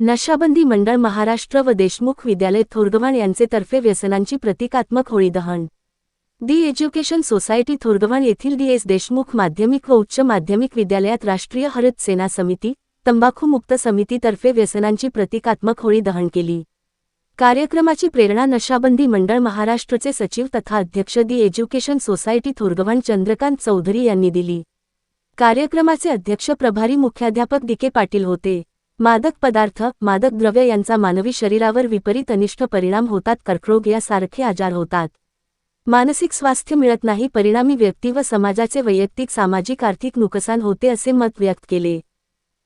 नशाबंदी मंडळ महाराष्ट्र व देशमुख विद्यालय थोरगवाण यांचे तर्फे व्यसनांची प्रतिकात्मक होळी दहन. दी एज्युकेशन सोसायटी थोरगवाण येथील डी एस देशमुख माध्यमिक व उच्च माध्यमिक विद्यालयात राष्ट्रीय हरित सेना समिती तंबाखूमुक्त समितीतर्फे व्यसनांची प्रतिकात्मक होळी दहन केली. कार्यक्रमाची प्रेरणा नशाबंदी मंडळ महाराष्ट्रचे सचिव तथा अध्यक्ष the education society Thorgavhan Chandrakant Chaudhari यांनी दिली. कार्यक्रमाचे अध्यक्ष प्रभारी मुख्याध्यापक डी के पाटील होते. मादक पदार्थ मादक द्रव्य यांचा मानवी शरीरावर विपरीत अनिष्ट परिणाम होतात कर्करोग यासारखे आजार होतात. मानसिक स्वास्थ्य मिळत नाही परिणामी व्यक्ती व समाजाचे वैयक्तिक सामाजिक आर्थिक नुकसान होते असे मत व्यक्त केले.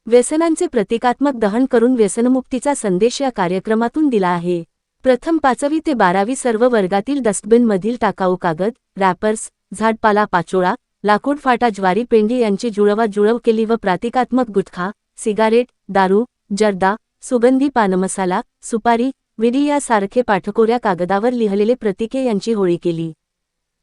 व्यसनांचे प्रतिकात्मक दहन करून व्यसनमुक्तीचा संदेश या कार्यक्रमातून दिला आहे. प्रथम पाचवी ते बारावी सर्व वर्गातील डस्टबिनमधील टाकाऊ कागद रॅपर्स झाडपाला पाचोळा लाकूड फाटा ज्वारी पेंडी यांची जुळवा जुळव केली व प्रतिकात्मक गुटखा सिगारेट दारू जर्दा सुगंधी पानमसाला सुपारी विडी यासारखे पाठकोऱ्या कागदावर लिहिलेले प्रतिके यांची होळी केली.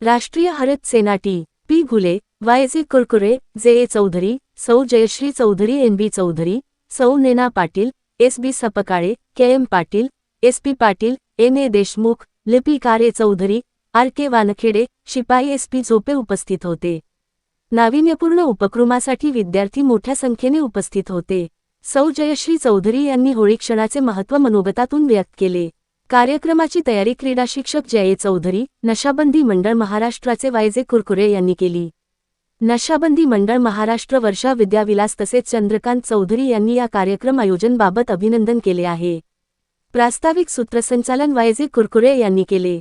Rashtriya Harit Sena T. P. Ghule Y. J Kurkure J. A. Chaudhari सौ. जयश्री चौधरी एन. बी. चौधरी सौ. Nena Patil S. B. Sapkale K. M. Patil S. P. Patil N. A. Deshmukh लिपिकार A Chaudhari R. K. Wankhede शिपाई S. P. झोपे उपस्थित होते. नाविन्यपूर्ण उपक्रमासाठी विद्यार्थी मोठ्या संख्येने उपस्थित होते. सौ. जयश्री चौधरी यांनी होळी क्षणाचे महत्त्व मनोगतातून व्यक्त केले. कार्यक्रमाची तयारी क्रीडा शिक्षक जये चौधरी नशाबंदी मंडळ महाराष्ट्राचे वायजे कुरकुरे यांनी केली. नशाबंदी मंडळ महाराष्ट्र वर्षा विद्याविलास तसेच चंद्रकांत चौधरी यांनी या कार्यक्रम आयोजनबाबत अभिनंदन केले आहे. प्रास्ताविक सूत्रसंचालन वायजे कुरकुरे यांनी केले.